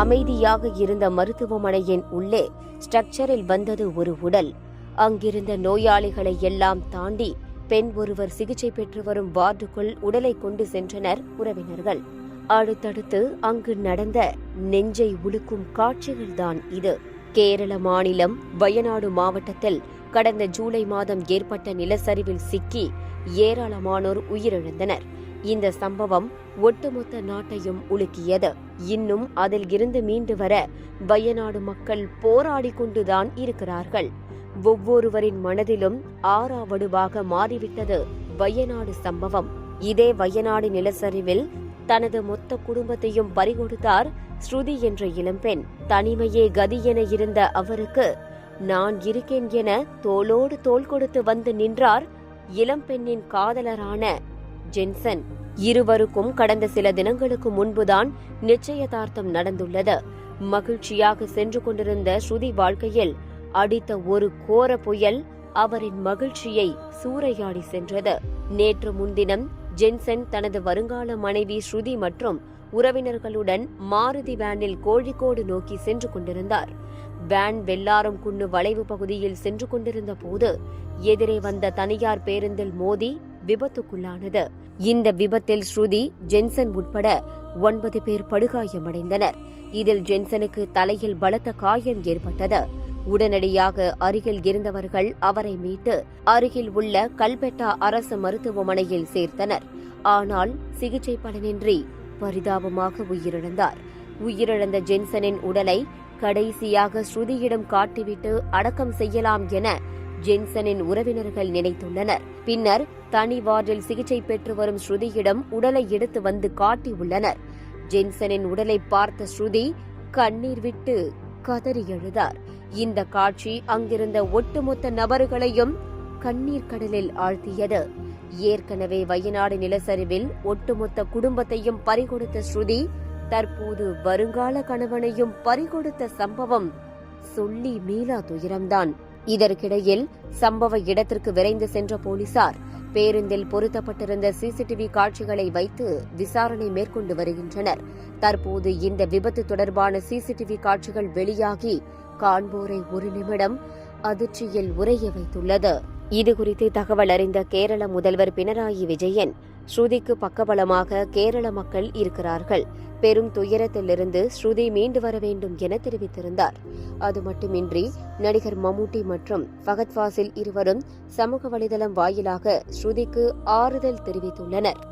அமைதியாக இருந்த மருத்துவமனையின் உள்ளே ஸ்ட்ரக்சரில் வந்தது ஒரு உடல். அங்கிருந்த நோயாளிகளை எல்லாம் தாண்டி பெண் ஒருவர் சிகிச்சை பெற்று வரும் வார்டுக்குள் உடலை கொண்டு சென்றனர் உறவினர்கள். அடுத்தடுத்து அங்கு நடந்த நெஞ்சை உலுக்கும் காட்சிகள்தான் இது. கேரள மாநிலம் வயநாடு மாவட்டத்தில் கடந்த ஜூலை மாதம் ஏற்பட்ட நிலச்சரிவில் சிக்கி ஏராளமானோர் உயிரிழந்தனர். இந்த சம்பவம் ஒட்டுமொத்த நாட்டையும் உலுக்கியது. இன்னும் அதில் இருந்து மீண்டு வர வயநாடு மக்கள் போராடி கொண்டுதான் இருக்கிறார்கள். ஒவ்வொருவரின் மனதிலும் ஆறாவடுவாக மாறிவிட்டது வயநாடு சம்பவம். இதே வயநாடு நிலச்சரிவில் தனது மொத்த குடும்பத்தையும் பறிகொடுத்தார் ஸ்ருதி என்ற இளம்பெண். தனிமையே கதி என இருந்த அவருக்கு நான் இருக்கேன் என தோளோடு தோள் கொடுத்து வந்து நின்றார் இளம்பெண்ணின் காதலரான ஜென்சன். இருவருக்கும் கடந்த சில தினங்களுக்கு முன்புதான் நிச்சயதார்த்தம் நடந்துள்ளது. மகிழ்ச்சியாக சென்று கொண்டிருந்த ஸ்ருதி வாழ்க்கையில் அடித்த ஒரு கோர புயல் அவரின் மகிழ்ச்சியை சூறையாடி சென்றது. நேற்று முன்தினம் ஜென்சன் தனது வருங்கால மனைவி ஸ்ருதி மற்றும் உறவினர்களுடன் மாருதி வேனில் கோழிக்கோடு நோக்கி சென்று கொண்டிருந்தார். வேன் வெள்ளாரம் குன்னு வளைவு பகுதியில் சென்று கொண்டிருந்த போது எதிரே வந்த தனியார் பேருந்தில் மோதி விபத்துக்குள்ளானது. இந்த விபத்தில் ஸ்ருதி ஜென்சன் உட்பட ஒன்பது பேர் படுகாயமடைந்தனர். இதில் ஜென்சனுக்கு தலையில் பலத்த காயம் ஏற்பட்டது. உடனடியாக அருகில் இருந்தவர்கள் அவரை மீட்டு அருகில் உள்ள கல்பெட்டா அரசு மருத்துவமனையில் சேர்த்தனர். ஆனால் சிகிச்சை பலனின்றி பரிதாபமாக உயிரிழந்தார். உயிரிழந்த ஜென்சனின் உடலை கடைசியாக ஸ்ருதியிடம் காட்டிவிட்டு அடக்கம் செய்யலாம் என ஜென்சனின் உறவினர்கள் நினைத்துள்ளனர். பின்னர் தனி வார்டில் சிகிச்சை பெற்று வரும் ஸ்ருதியிடம் உடலை எடுத்து வந்து காட்டியுள்ளனர். ஜென்சனின் உடலை பார்த்த ஸ்ருதி கண்ணீர் விட்டு கதறி எழுதார் இந்த காட்சி அங்கிருந்த ஒட்டுமொத்த நபர்களையும் கண்ணீர் கடலில் ஆழ்த்தியது. ஏற்கனவே வயநாடு நிலச்சரிவில் ஒட்டுமொத்த குடும்பத்தையும் பறிகொடுத்த ஸ்ருதி தற்போது வருங்கால கணவனையும் பறிகொடுத்த சம்பவம் சொல்லி மீளா துயரம்தான். இதற்கிடையில் சம்பவ இடத்திற்கு விரைந்து சென்ற போலீசார் பேருந்தில் பொருத்தப்பட்டிருந்த சிசிடிவி காட்சிகளை வைத்து விசாரணை மேற்கொண்டு வருகின்றனர். தற்போது இந்த விபத்து தொடர்பான சிசிடிவி காட்சிகள் வெளியாகி காண்போரை ஒரு நிமிடம் அதிர்ச்சியில் உறைய வைத்துள்ளது. இதுகுறித்து தகவல் அறிந்த கேரள முதல்வர் பினராயி விஜயன் ஸ்ருதிக்கு பக்கபலமாக கேரள மக்கள் இருக்கிறார்கள். பெரும் துயரத்திலிருந்து ஸ்ருதி மீண்டு வர வேண்டும் என தெரிவித்திருந்தார். அது மட்டுமின்றி நடிகர் மம்முட்டி மற்றும் ஃபகத் ஃபாசில் இருவரும் சமூக வலைதளம் வாயிலாக ஸ்ருதிக்கு ஆறுதல் தெரிவித்துள்ளனர்.